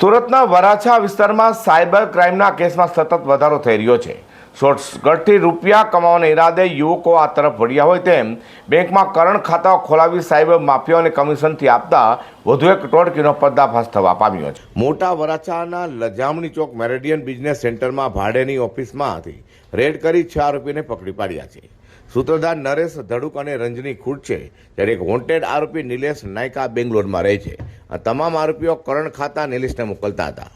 સુરતના વરાછા વિસ્તારમાં સાયબર ક્રાઇમના કેસમાં સતત વધારો થઈ રહ્યો છે. શોર્ટકટથી રૂપિયા કમાવાના ઈરાદે યુવકો આ તરફ વળ્યા હોય તેમ બેંકમાં કરંટ ખાતાઓ ખોલાવી સાયબર માફિયાઓને કમિશનથી આપતા વધુ એક ટોળકીનો પર્દાફાશ થવા પામ્યો છે. મોટા વરાછાના લજામણી ચોક મેરેડિયન બિઝનેસ સેન્ટરમાં ભાડેની ઓફિસમાં હતી રેડ કરી છ આરોપીને પકડી પાડ્યા છે. સૂત્રધાર નરેશ ધડુક અને રંજની ખૂટ છે, જ્યારે એક વોન્ટેડ આરોપી નિલેશ નાયકા બેંગ્લોરમાં રહે છે. આ તમામ આરોપીઓ કરણ ખાતા નિલેશને મોકલતા હતા.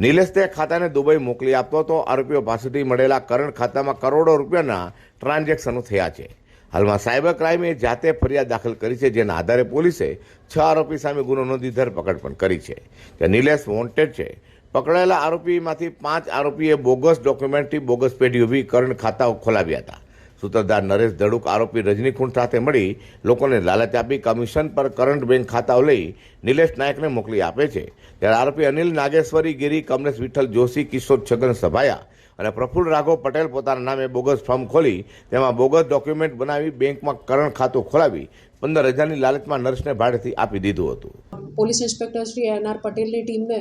નિલેશ તે ખાતાને દુબઈ મોકલી આપતો હતો. આરોપીઓ પાસેથી મળેલા કરણ ખાતામાં કરોડો રૂપિયાના ટ્રાન્ઝેક્શનો થયા છે. હાલમાં સાયબર ક્રાઇમે જાતે ફરિયાદ દાખલ કરી છે, જેના આધારે પોલીસે છ આરોપી સામે ગુનો નોંધી ધરપકડ પણ કરી છે. ત્યાં નિલેશ વોન્ટેડ છે. પકડાયેલા આરોપીમાંથી પાંચ આરોપીએ બોગસ ડોક્યુમેન્ટથી બોગસ પેઢી ઊભી કરણ ખાતાઓ ખોલાવ્યા હતા. સૂત્રધાર નરેશ ધડુક આરોપી રજનીકુંડ સાથે મળી લોકોને લાલચ આપી કમિશન પર કરંટ બેંક ખાતાઓ લઈ નિલેશ નાયકને મોકલી આપે છે. ત્યારે આરોપી અનિલ નાગેશ્વરી, ગીરી, કમલેશ વિઠ્ઠલ જોશી, કિશોર છગન સભાયા અને પ્રફુલ્લ રાઘવ પટેલ પોતાના નામે બોગસ ફોર્મ ખોલી તેમાં બોગસ ડોક્યુમેન્ટ બનાવી બેંકમાં કરંટ ખાતું ખોલાવી પંદર હજારની લાલચમાં નરેશને ભાડેથી આપી દીધું હતું. Police inspector Shri N R પટેલની ટીમને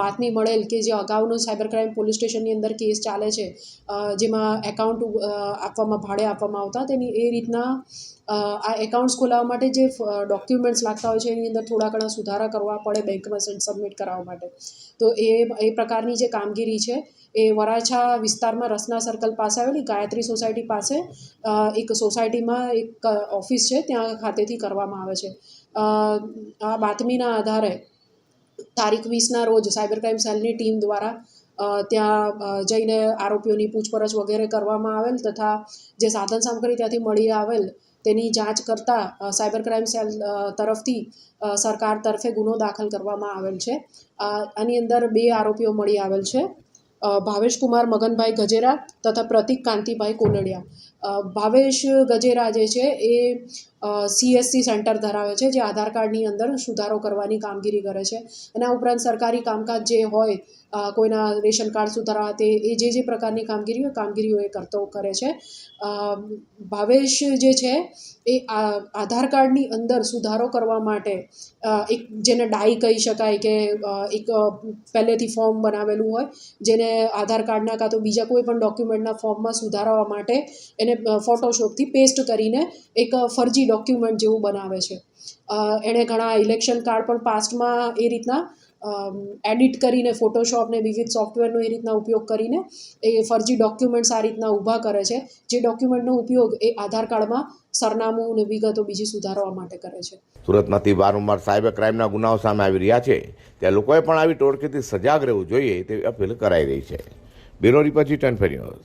બાતમી મળેલ કે જે અગાઉનો સાયબર ક્રાઇમ પોલીસ સ્ટેશનની અંદર કેસ ચાલે છે જેમાં એકાઉન્ટ આપવામાં, ભાડે આપવામાં આવતા, તેની એ રીતના આ એકાઉન્ટ્સ ખોલાવવા માટે જે ડોક્યુમેન્ટ્સ લાગતા હોય છે, એની અંદર થોડા ઘણા સુધારા કરવા પડે બેંકમાં સબમિટ કરાવવા માટે. તો એ એ પ્રકારની જે કામગીરી છે, એ વરાછા વિસ્તારમાં રસના સર્કલ પાસે આવેલી ગાયત્રી સોસાયટી પાસે એક સોસાયટીમાં એક ઓફિસ છે, ત્યાં ખાતેથી કરવામાં આવે છે. આ બાતમીના આધારે તારીખ વીસના રોજ સાયબર ક્રાઇમ સેલની ટીમ દ્વારા ત્યાં જઈને આરોપીઓની પૂછપરછ વગેરે કરવામાં આવેલ તથા જે સાધન સામગ્રી ત્યાંથી મળી આવેલ તેની જાંચ કરતાં સાયબર ક્રાઇમ સેલ તરફથી સરકાર તરફે ગુનો દાખલ કરવામાં આવેલ છે. આની અંદર બે આરોપીઓ મળી આવેલ છે. ભાવેશકુમાર ભાવેશ કુમાર મગનભાઈ ગજેરા તથા પ્રતિક કાંતિભાઈ કોનડિયા. અ, ભાવેશ ગજેરા જે છે એ સીએસસી સેન્ટર ધરાવે છે, જે આધાર કાર્ડની અંદર સુધારો કરવાની કામગીરી કરે છે. એના ઉપરાંત સરકારી કામકાજ જે હોય કોઈના રેશન કાર્ડ સુધારવા તે, એ જે જે પ્રકારની કામગીરી હોય કામગીરીઓ એ કરતો, કરે છે. ભાવેશ જે છે એ આધાર કાર્ડની અંદર સુધારો કરવા માટે એક જેને ડાઈ કહી શકાય કે એક પહેલેથી ફોર્મ બનાવેલું હોય, જેને આધાર કાર્ડના કાં તો બીજા કોઈ પણ ડોક્યુમેન્ટના ફોર્મમાં સુધારવા માટે એને ફોટોશોપથી પેસ્ટ કરીને એક ફરજી ડોક્યુમેન્ટ જેવું બનાવે છે. એણે ઘણા ઇલેક્શન કાર્ડ પણ પાસ્ટમાં એ રીતના એડિટ કરીને ફોટોશોપને વિવિધ સોફ્ટવેરનો એ રીતના ઉપયોગ કરીને એ ફરજી ડોક્યુમેન્ટ્સ આ રીતના ઊભા કરે છે. જે ડોક્યુમેન્ટનો ઉપયોગ એ આધાર કાર્ડમાં સરનામું અને વિગતો બીજી સુધારવા માટે કરે છે. સુરતમાંથી વારંવાર સાયબર ક્રાઇમના ગુનાઓ સામે આવી રહ્યા છે. ત્યાં લોકોએ પણ આવી ટોળકીથી સજાગ રહેવું જોઈએ તેવી અપીલ કરાઈ રહી છે. Bureau report ten news